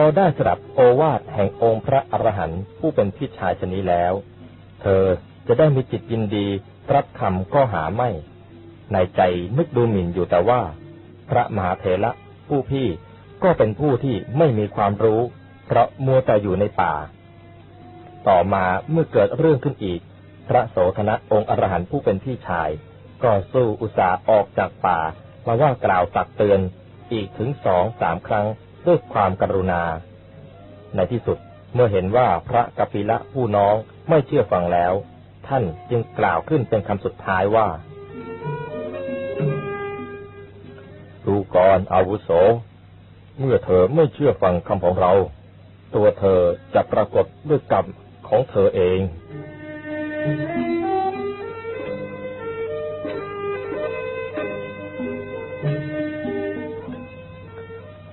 อได้สดับโอวาทแห่งองค์พระอรหันต์ผู้เป็นพี่ชายชนี้แล้ว เธอจะได้มีจิตยินดีรับคำก็หาไม่ ในใจนึกดูหมิ่นอยู่แต่ว่า พระมหาเถระผู้พี่ก็เป็นผู้ที่ไม่มีความรู้ เพราะมัวแต่อยู่ในป่า ต่อมาเมื่อเกิดเรื่องขึ้นอีก พระโสธนะองค์อรหันต์ผู้เป็นพี่ชาย ก็สู้อุตสาห์ออกจากป่ามาว่ากล่าวตักเตือนอีกถึงสองสามครั้ง ด้วยความกรุณา ในที่สุดเมื่อเห็นว่าพระกปิละผู้น้องไม่เชื่อฟังแล้ว ท่านจึงกล่าวขึ้นเป็นคำสุดท้ายว่าดูก่อนอาวุโส เมื่อเธอไม่เชื่อฟังคำของเรา ตัวเธอจะปรากฏด้วยกรรมของเธอเอง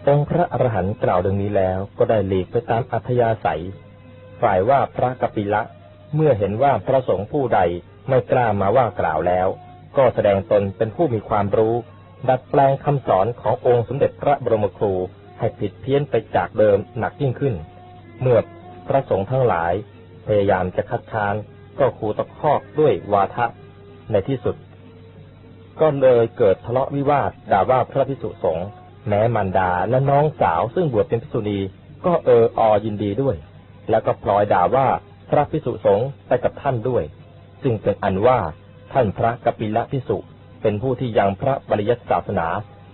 องค์พระอรหันต์กล่าวดังนี้แล้วก็ได้หลีกไปตามอัธยาศัย ฝ่ายว่าพระกปิละ เมื่อเห็นว่าพระสงฆ์ผู้ใดไม่กล้ามาว่ากล่าวแล้ว ก็แสดงตนเป็นผู้มีความรู้ ดัดแปลงคำสอนขององค์สมเด็จพระบรมครูให้ผิดเพี้ยนไปจากเดิมหนักยิ่งขึ้น เมื่อพระสงฆ์ทั้งหลาย พยายามจะคัดค้านก็ขู่ตะคอกด้วยวาทะในที่สุด ก็เลยเกิดทะเลาะวิวาทด่าว่าพระพิสุสงฆ์ แม้มารดาและน้องสาวซึ่งบวชเป็นพิสุณีก็เอออยินดีด้วย แล้วก็พลอยด่าว่าพระพิสุสงฆ์ไปกับท่านด้วย ซึ่งเป็นอันว่าท่านพระกปิละพิสุเป็นผู้ที่ยังพระบริยัติศาสนา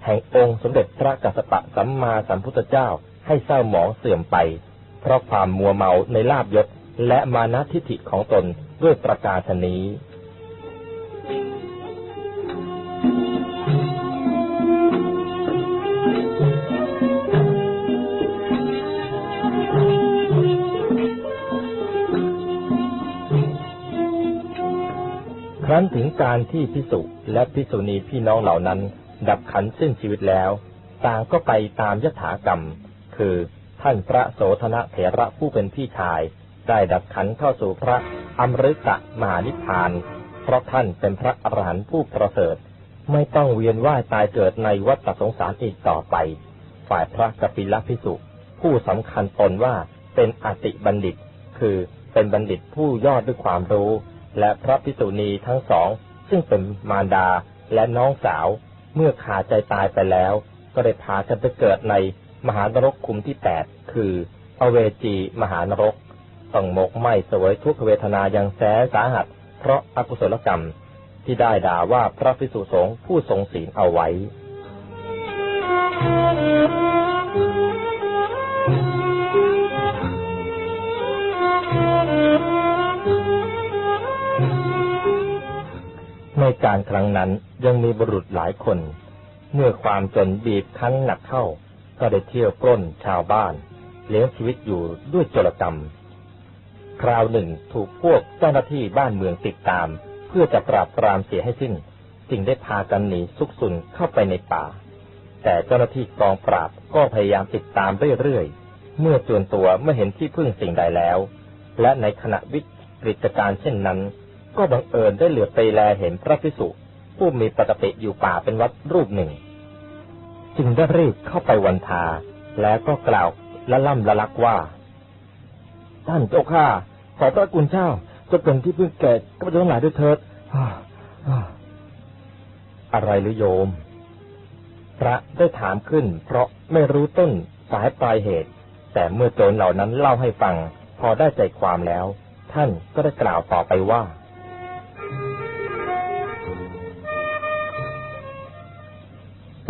แห่งองค์สมเด็จพระกัสสปะสัมมาสัมพุทธเจ้าให้เศร้าหมองเสื่อมไป เพราะความมัวเมาในลาบยศและมานะทิฐิของตนด้วยประกาศนี้ รั้นถึงการที่พิสุและพิสุณีพี่น้องเหล่านั้น ดับขันสิ้นชีวิตแล้ว ต่างก็ไปตามยถากรรม คือท่านพระโสธนะเถระผู้เป็นพี่ชาย ได้ดับขันเข้าสู่พระอมฤตะมหานิพพาน เพราะท่านเป็นพระอรหันต์ผู้ประเสริฐ ไม่ต้องเวียนว่ายตายเกิดในวัฏสงสารอีกต่อไป ฝ่ายพระกปิลพิสุผู้สำคัญตนว่าเป็นอติบัณฑิต คือเป็นบัณฑิตผู้ยอดด้วยความรู้ และพระพิสุณีทั้งสอง ซึ่งเป็นมารดาและน้องสาว เมื่อขาดใจตายไปแล้ว ก็ได้พากันไปเกิดในมหานรกคุมที่แปดคืออเวจีมหานรกต้องหมกไหมสวยทุกขเวทนาอย่างแสนสาหัส เพราะอากุศลกรรมที่ได้ด่าว่าพระพิสุสงฆ์ผู้ทรงศีลเอาไว้ การครั้งนั้นยังมีบุรุษหลายคน เมื่อความจนบีบคั้นหนักเข้า ก็ได้เที่ยวปล้นชาวบ้าน เลี้ยงชีวิตอยู่ด้วยโจรกรรม คราวหนึ่งถูกพวกเจ้าหน้าที่บ้านเมืองติดตาม เพื่อจะปราบปรามเสียให้สิ้น จึงได้พากันหนีซุกซุนเข้าไปในป่า แต่เจ้าหน้าที่กองปราบก็พยายามติดตามเรื่อยๆเมื่อจวนตัวไม่เห็นที่พึ่งสิ่งใดแล้ว และในขณะวิกฤตการเช่นนั้น ก็บังเอิญได้เหลือไปแลเห็นพระพิสุผู้มีปกติอยู่ป่าเป็นวัดรูปหนึ่ง จึงได้รีบเข้าไปวันทา แล้วก็กล่าวละล่ำละลักว่า ท่านเจ้าข้าขอพระคุณเจ้าจะเป็นที่พึ่งแก่ข้าพเจ้าทั้งหลายด้วยเถิดอะไรหรือโยม พระได้ถามขึ้น เพราะไม่รู้ต้นสายปลายเหตุ แต่เมื่อโจรเหล่านั้นเล่าให้ฟัง พอได้ใจความแล้ว ท่านก็ได้กล่าวต่อไปว่า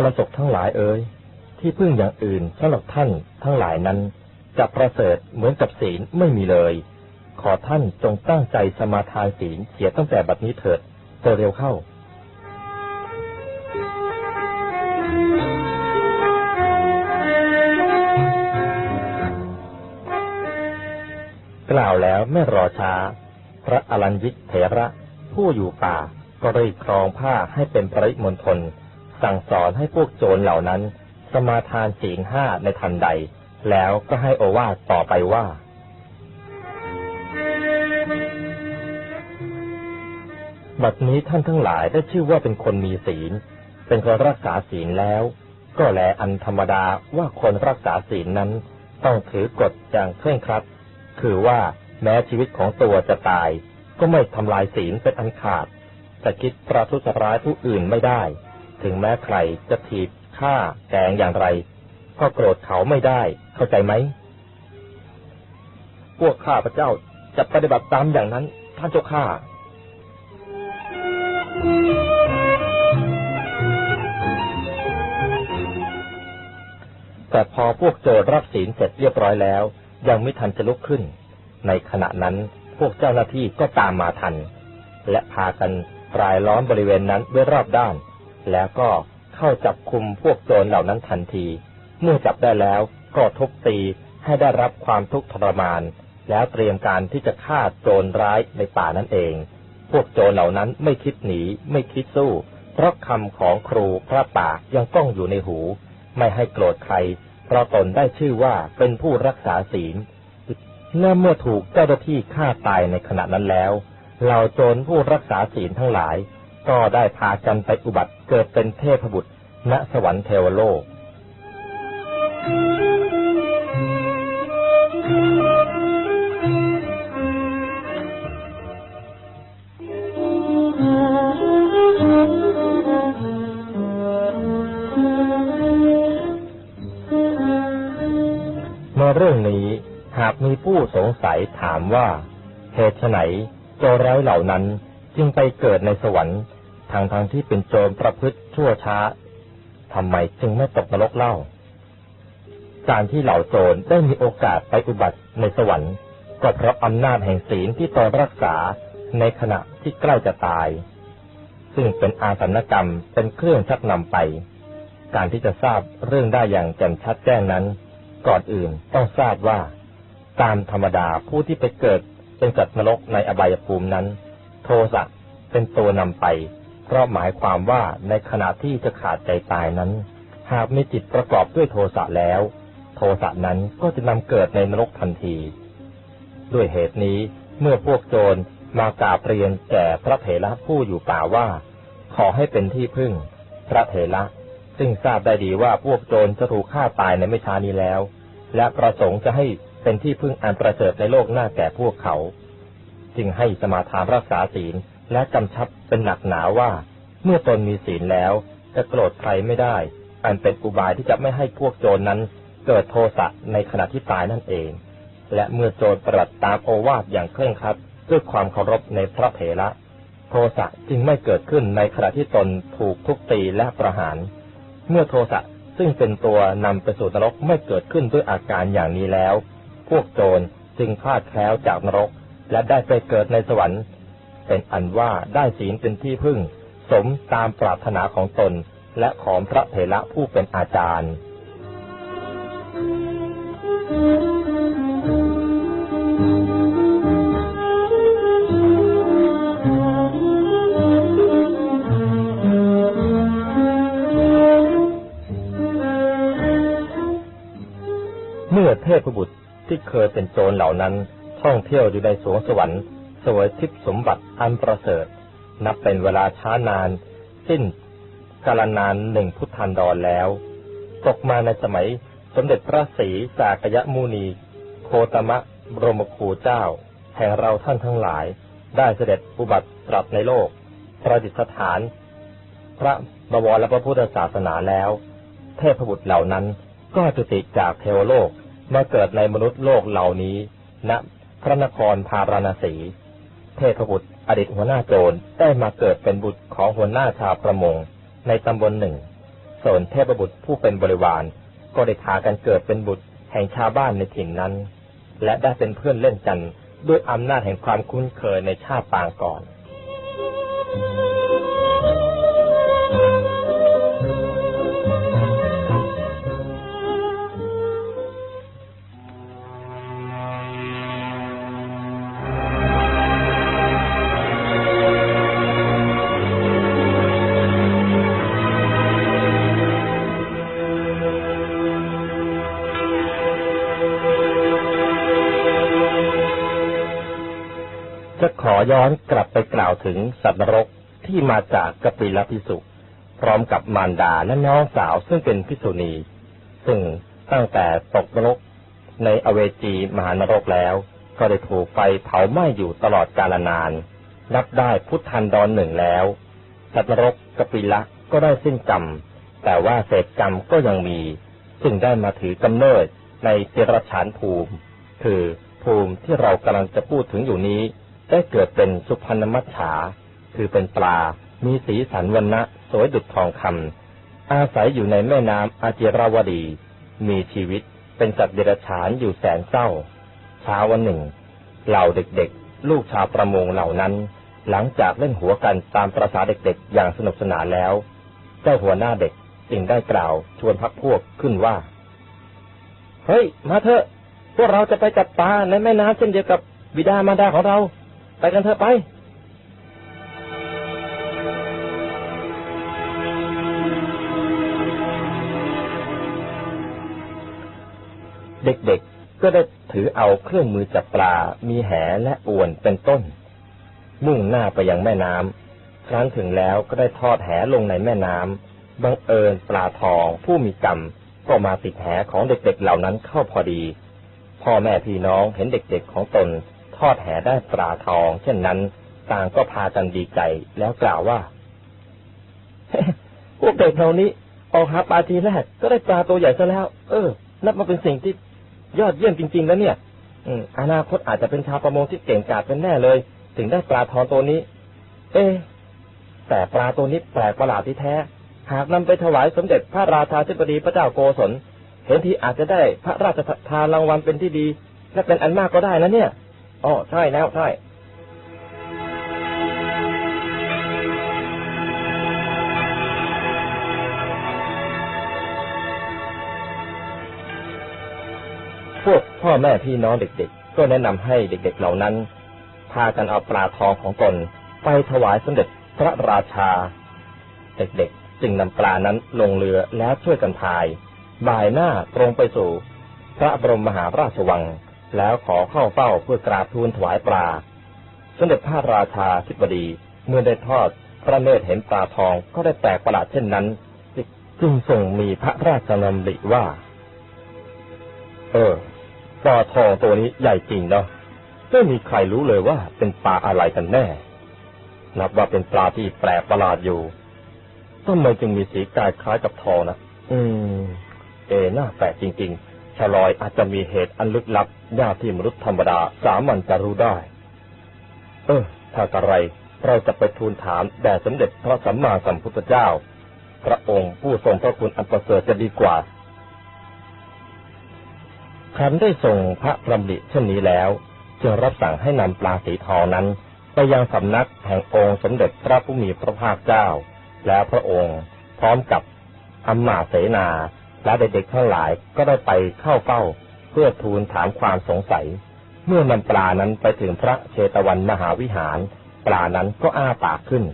ประสบทั้งหลายเอ่ยที่พึ่งอย่างอื่นสำหรับท่านทั้งหลายนั้น จะประเสริฐเหมือนกับศีลไม่มีเลย ขอท่านจงตั้งใจสมาทานศีลเสียตั้งแต่บัดนี้เถิดเร็วเข้ากล่าวแล้วไม่รอช้า พระอรัญยิกเถระ ผู้อยู่ป่าก็รีบครองผ้าให้เป็นปริมณฑล สั่งสอนให้พวกโจรเหล่านั้น สมาทานศีลห้าในทันใด แล้วก็ให้โอวาทต่อไปว่า บัดนี้ท่านทั้งหลายได้ชื่อว่าเป็นคนมีศีล เป็นคนรักษาศีลแล้ว ก็แลอันธรรมดาว่าคนรักษาศีลนั้น ต้องถือกฎอย่างเคร่งครัด คือว่าแม้ชีวิตของตัวจะตาย ก็ไม่ทำลายศีลเป็นอันขาดจะคิดประทุษร้ายผู้อื่นไม่ได้ ถึงแม้ใครจะถีบฆ่าแกงอย่างไร ก็โกรธเขาไม่ได้ เข้าใจไหม พวกข้าพระเจ้าจะปฏิบัติตามอย่างนั้น ท่านเจ้าข้าแต่พอพวกโจรรับศีลเสร็จเรียบร้อยแล้ว ยังไม่ทันจะลุกขึ้น ในขณะนั้นพวกเจ้าหน้าที่ก็ตามมาทัน และพากันรายล้อมบริเวณนั้นด้วยรอบด้าน แล้วก็เข้าจับคุมพวกโจรเหล่านั้นทันที เมื่อจับได้แล้วก็ทุบตีให้ได้รับความทุกข์ทรมาน แล้วเตรียมการที่จะฆ่าโจรร้ายในป่านั่นเอง พวกโจรเหล่านั้นไม่คิดหนีไม่คิดสู้ เพราะคำของครูพระป่ายังก้องอยู่ในหู ไม่ให้โกรธใคร เพราะตนได้ชื่อว่าเป็นผู้รักษาศีลเมื่อเมื่อถูกเจ้าหน้าที่ฆ่าตายในขณะนั้นแล้วเหล่าโจรผู้รักษาศีลทั้งหลาย ก็ได้พากันไปอุบัติเกิดเป็นเทพบุตรณสวรรค์เทวโลก ในเรื่องนี้หากมีผู้สงสัยถามว่าเหตุไฉนโจรร้ายเหล่านั้น จึงไปเกิดในสวรรค์ทางทางที่เป็นโจรประพฤติชั่วช้าทำไมจึงไม่ตกนรกเล่า การที่เหล่าโจรได้มีโอกาสไปอุบัติในสวรรค์ก็เพราะอำนาจแห่งศีลที่ตนรักษาในขณะที่ใกล้จะตาย ซึ่งเป็นอาสนกรรมเป็นเครื่องชักนำไป การที่จะทราบเรื่องได้อย่างแจ่มชัดแจ้งนั้น ก่อนอื่นต้องทราบว่า ตามธรรมดาผู้ที่ไปเกิดเป็นสัตว์นรกในอบายภูมินั้น โทสะเป็นตัวนำไป เพราะหมายความว่าในขณะที่จะขาดใจตายนั้น หากมีจิตประกอบด้วยโทสะแล้ว โทสะนั้นก็จะนำเกิดในนรกทันที ด้วยเหตุนี้เมื่อพวกโจรมากราบเรียนแก่พระเถระผู้อยู่ป่าว่า ขอให้เป็นที่พึ่ง พระเถระซึ่งทราบได้ดีว่าพวกโจรจะถูกฆ่าตายในไม่ช้านี้แล้ว และประสงค์จะให้เป็นที่พึ่งอันประเสริฐในโลกหน้าแก่พวกเขา จึงให้สมาทานรักษาศีลและกำชับเป็นหนักหนาว่า เมื่อตนมีศีลแล้วจะโกรธใครไม่ได้ อันเป็นอุบายที่จะไม่ให้พวกโจรนั้น เกิดโทสะในขณะที่ตายนั่นเอง และเมื่อโจรปฏิบัติตามโอวาทอย่างเคร่งครัดด้วยความเคารพในพระเถระโทสะจึงไม่เกิดขึ้นในขณะที่ตนถูกทุบตีและประหาร เมื่อโทสะซึ่งเป็นตัวนำไปสู่นรกไม่เกิดขึ้นด้วยอาการอย่างนี้แล้ว พวกโจรจึงพลาดแคล้วจากนรก และได้ไปเกิดในสวรรค์ เป็นอันว่าได้ศีลเป็นที่พึ่ง สมตามปรารถนาของตนและของพระเถระผู้เป็นอาจารย์ เมื่อเทพบุตรที่เคยเป็นโจรเหล่านั้น ท่องเที่ยวอยู่ในสวงสวรรค์สวยทิพย์สมบัติอันประเสริฐ นับเป็นเวลาช้านาน สิ้นกาลนานหนึ่งพุทธันดรแล้ว ตกมาในสมัยสมเด็จพระศรีสากยมูนี โคตมะบรมครูเจ้า แห่งเราท่านทั้งหลาย ได้เสด็จอุบัติตรัสในโลก ประดิษฐาน พระบวรและพระพุทธศาสนาแล้ว เทพบุตรเหล่านั้นก็จุติจากเทวโลกมาเกิดในมนุษย์โลกเหล่านี้ณ พระนครพาราณสี เทพบุตรอดีตหัวหน้าโจรได้มาเกิดเป็นบุตรของหัวหน้าชาวประมง ในตำบลหนึ่ง ส่วนเทพบุตรผู้เป็นบริวาร ก็ได้พากันเกิดเป็นบุตรแห่งชาวบ้านในถิ่นนั้น และได้เป็นเพื่อนเล่นกันด้วยอำนาจแห่งความคุ้นเคยในชาติปางก่อน จะขอย้อนกลับไปกล่าวถึงสัตว์นรกที่มาจากกปิลพิสุพร้อมกับมารดาและน้องสาวซึ่งเป็นพิสุณีซึ่งตั้งแต่ตกนรกในอเวจีมหานรกแล้ว ก็ได้ถูกไฟเผาไหม้อยู่ตลอดกาลนาน นับได้พุทธันดรหนึ่งแล้ว สัตว์นรกกปิละก็ได้สิ้นกรรม แต่ว่าเศษกรรมก็ยังมี ซึ่งได้มาถือกำเนิดในเจรฉานภูมิ คือภูมิที่เรากำลังจะพูดถึงอยู่นี้ ได้เกิดเป็นสุพรรณมัจฉา คือเป็นปลา มีสีสันวันนะสวยดุจทองคำ อาศัยอยู่ในแม่น้ำอาเจราวดี มีชีวิตเป็นสัตว์เดรัจฉานอยู่แสนเศร้า เช้าวันหนึ่ง เหล่าเด็กๆ ลูกชาวประมงเหล่านั้น หลังจากเล่นหัวกันตามประษาเด็กๆ อย่างสนุกสนานแล้ว เจ้าหัวหน้าเด็กจึงได้กล่าวชวนพักพวกขึ้นว่า เฮ้ย มาเถอะ พวกเราจะไปจับปลาในแม่น้ำเช่นเดียวกับบิดามารดาของเรา ไปกันเถอะไปเด็กๆ ก็ได้ถือเอาเครื่องมือจับปลา มีแหและอวนเป็นต้น มุ่งหน้าไปยังแม่น้ำ ครั้นถึงแล้วก็ได้ทอดแหลงในแม่น้ำ บังเอิญปลาทองผู้มีกรรมก็มาติดแหของเด็กๆเหล่านั้นเข้าพอดี พ่อแม่พี่น้องเห็นเด็กๆของตน ทอดแหได้ปลาทอง เช่นนั้น ต่างก็พากันดีใจแล้วกล่าวว่าพวกเด็กเหล่านี้ออกหาปลาทีแรกก็ได้ปลาตัวใหญ่ซะแล้ว เออ นับมาเป็นสิ่งที่ยอดเยี่ยมจริง ๆ แล้วเนี่ย อืมอนาคตอาจจะเป็นชาวประมงที่เก่งกาจเป็นแน่เลย ถึงได้ปลาทองตัวนี้ เอ๊แต่ปลาตัวนี้แปลกประหลาดที่แท้ หากนำไปถวายสมเด็จพระราชาธิบดีพระเจ้าโกศลเห็นทีอาจจะได้พระราชทานรางวัลเป็นที่ดี และเป็นอันมากก็ได้นะเนี่ย อ๋อใช่แล้วใช่พวกพ่อแม่พี่น้องเด็กๆ ก็แนะนำให้เด็กๆเหล่านั้น พากันเอาปลาทองของตน ไปถวายสมเด็จพระราชา เด็กๆจึงนำปลานั้นลงเรือแล้วช่วยกันพาย บ่ายหน้าตรงไปสู่ พระบรมมหาราชวัง แล้วขอเข้าเฝ้าเพื่อกราบทูลถวายปลา สมเด็จพระราชาธิบดีเมื่อได้ทอดพระเนตรเห็นปลาทองก็ได้แปลกประหลาดเช่นนั้น จึงทรงมีพระราชดำริว่า เออปลาทองตัวนี้ใหญ่จริงเนาะไม่มีใครรู้เลยว่าเป็นปลาอะไรกันแน่ นับว่าเป็นปลาที่แปลกประหลาดอยู่ทำไมจึงมีสีกายคล้ายกับทองนะอืม เอน่าแปลกจริง ๆ ชะลอยอาจจะมีเหตุอันลึกลับยากที่มนุษย์ธรรมดาสามัญจะรู้ได้ เออ ถ้ากระไร เราจะไปทูลถามแด่สมเด็จพระสัมมาสัมพุทธเจ้า พระองค์ผู้ทรงพระคุณอันประเสริฐจะดีกว่าครั้นได้ส่งพระประดิเช่นนี้แล้ว จึงรับสั่งให้นำปลาสีทองนั้น ไปยังสำนักแห่งองค์สมเด็จพระผู้มีพระภาคเจ้า แล้วพระองค์พร้อมกับอัมมาเสนา และเด็กๆทั้งหลายก็ได้ไปเข้าเฝ้า เพื่อทูลถามความสงสัย เมื่อนำปลานั้นไปถึงพระเชตวันมหาวิหาร ปลานั้นก็อ้าปากขึ้น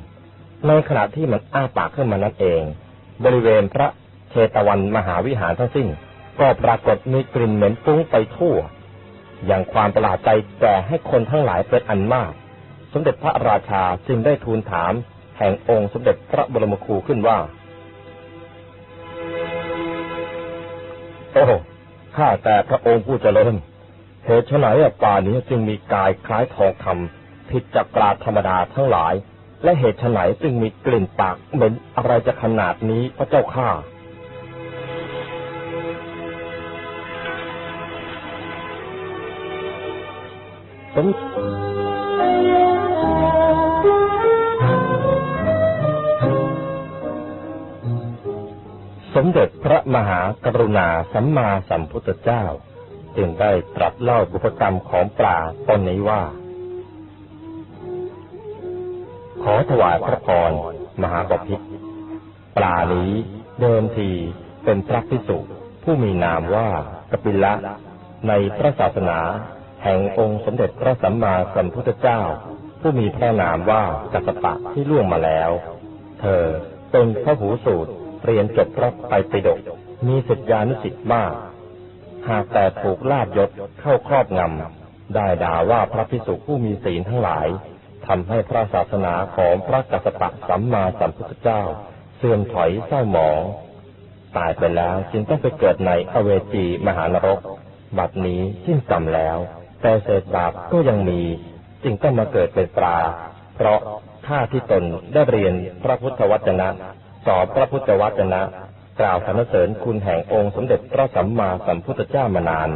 ในขณะที่มันอ้าปากขึ้นมานั้นเอง บริเวณพระเชตวันมหาวิหารทั้งสิ้น ก็ปรากฏมีกลิ่นเหม็นฟุ้งไปทั่ว อย่างความประหลาดใจแก่ให้คนทั้งหลายเป็นอันมาก สมเด็จพระราชาจึงได้ทูลถาม แห่งองค์สมเด็จพระบรมครูขึ้นว่า อ้ข้าแต่พระองค์ผู้เจริญเหตุไฉนป่านี้จึงมีกายคล้ายทองคำผิดจากปลาธรรมดาทั้งหลาย และเหตุไฉนจึงมีกลิ่นปากเหม็นอะไรจะขนาดนี้พระเจ้าข้าสม มเด็จพระมหากรุณาสัมมาสัมพุทธเจ้า จึงได้ตรัสเล่าบุพกรรมของปลาตนนี้ว่า ขอถวายพระพรมหาบพิตรปลานี้เดิมทีเป็นพระพิสุผู้มีนามว่ากปิละในพระศาสนา แห่งองค์สมเด็จพระสัมมาสัมพุทธเจ้า ผู้มีพระนามว่ากัสสปะที่ล่วงมาแล้ว เธอเป็นพระหูสูตร เรียนจบพระไตรปิฎกมีศิษยานุศิษย์มาก หากแต่ถูกลาบยศเข้าครอบงำ ได้ด่าว่าพระพิสุผู้มีศีลทั้งหลายทำให้พระศาสนาของพระกัสสปะสัมมาสัมพุทธเจ้า เสื่อมถอยเศร้าหมอง ตายไปแล้วจึงต้องไปเกิดในอเวจีมหานรก บัดนี้สิ้นกรรมแล้ว แต่เศษบาปก็ยังมี จึงต้องมาเกิดเป็นปลา เพราะข้าที่ตนได้เรียนพระพุทธวจนะ สอนพระพุทธวจนะ กล่าวสรรเสริญคุณแห่งองค์สมเด็จพระสัมมาสัมพุทธเจ้ามานาน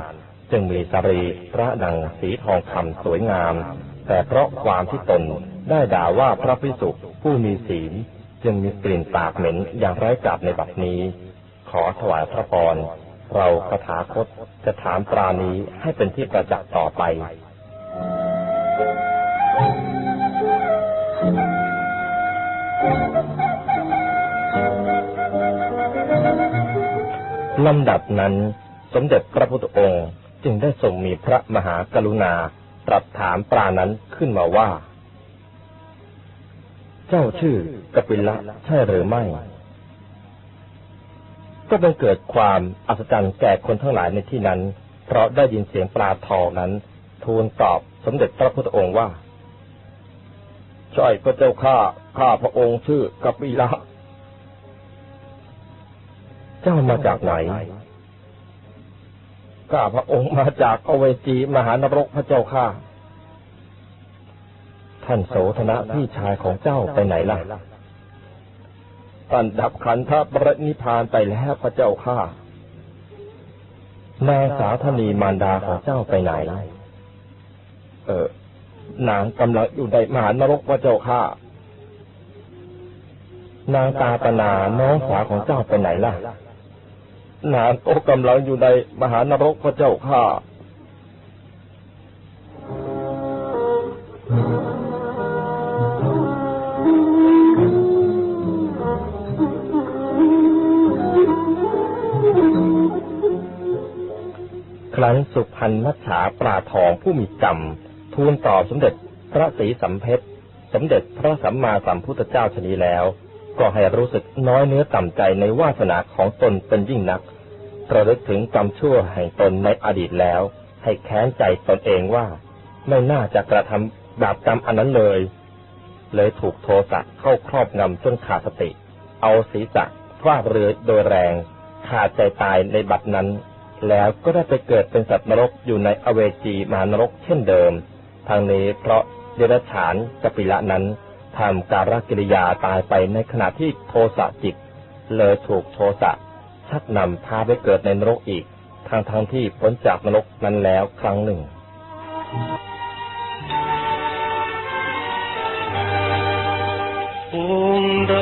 จึงมีสรีพระดังสีทองคำสวยงาม แต่เพราะความที่ตนได้ด่าว่าพระพิสุผู้มีศีล จึงมีกลิ่นปากเหม็นอย่างไร้กาบในบัดนี้ ขอถวายพระพรเราคาถาคตจะถามปรานี้ให้เป็นที่ประจักษ์ต่อไป ลำดับนั้น สมเด็จพระพุทธองค์จึงได้ทรงมีพระมหากรุณาตรัสถามปรานั้นขึ้นมาว่า เจ้าชื่อกปิละใช่หรือไม่ ก็เป็นเกิดความอัศจรรย์แก่คนทั้งหลายในที่นั้น เพราะได้ยินเสียงปลาทองนั้น ทูลตอบสมเด็จพระพุทธองค์ว่า ใช่พระเจ้าข้าข้าพระองค์ชื่อกปิละ เจ้ามาจากไหนข้าพระองค์มาจากอเวจีมหานรกพระเจ้าข้า ท่านโสธนะพี่ชายของเจ้าไปไหนล่ะ ท่านดับขันธปรินิพานไปแล้วพระเจ้าข้านางสาวธนีมารดาของเจ้าไปไหน เออนางกำลังอยู่ในมหานรกพระเจ้าข้านางตาปนาน้องสาวของเจ้าไปไหนล่ะ นางก็กำลังอยู่ในมหานรกพระเจ้าข้าครั้นสุพรรณมัจฉาปลาทองผู้มีกรรม ทูลตอบสมเด็จพระศรีสัมเพชรสมเด็จพระสัมมาสัมพุทธเจ้าชนีแล้ว ก็ให้รู้สึกน้อยเนื้อต่ำใจในวาสนาของตนเป็นยิ่งนัก ระลึกถึงกรรมชั่วแห่งตนในอดีตแล้ว ให้แค้นใจตนเองว่า ไม่น่าจะกระทำบาปกรรมอันนั้นเลย เลยถูกโทสะเข้าครอบงำจนขาดสติ เอาศีรษะฟาดเรือโดยแรง ขาดใจตายในบัดนั้น แล้วก็ได้ไปเกิดเป็นสัตว์นรกอยู่ในอเวจีมานรกเช่นเดิม ทางนี้เพราะเดรัจฉานกปิละนั้นทำการกิริยาตายไปในขณะที่โทสะจิต เลยถูกโทสะ ชักนำพาไปเกิดในนรกอีกทางทางที่พ้นจากนรกนั้นแล้วครั้งหนึ่ง องค์ใด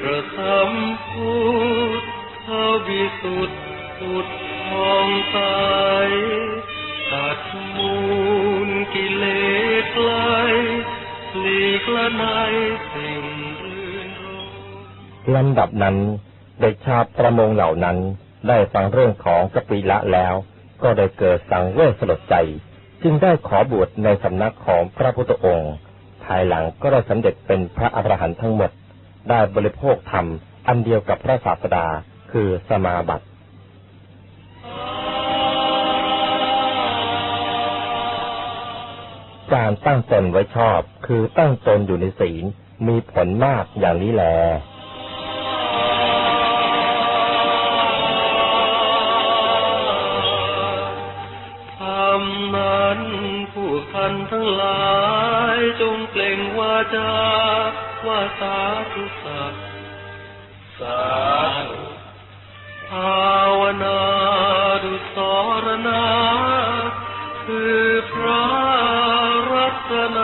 ประทับพุทธวิสุทธิสุดทองใสตัดมูลกิเลสไกลหลีกละในสิ่งอื่นรมลำดับนั้น เด็กชาวประมงเหล่านั้นได้ฟังเรื่องของกปิละแล้ว ก็ได้เกิดสังเวชสลดใจ จึงได้ขอบวชในสำนักของพระพุทธองค์ ภายหลังก็ได้สำเร็จเป็นพระอรหันต์ทั้งหมด ได้บริโภคธรรมอันเดียวกับพระศาสดาคือสมาบัติการตั้งตนไว้ชอบคือตั้งตนอยู่ในศีลมีผลมากอย่างนี้แหลธ ว่าสาธุสัพสาธุภาวนาดุสรณาคือพระรัตนา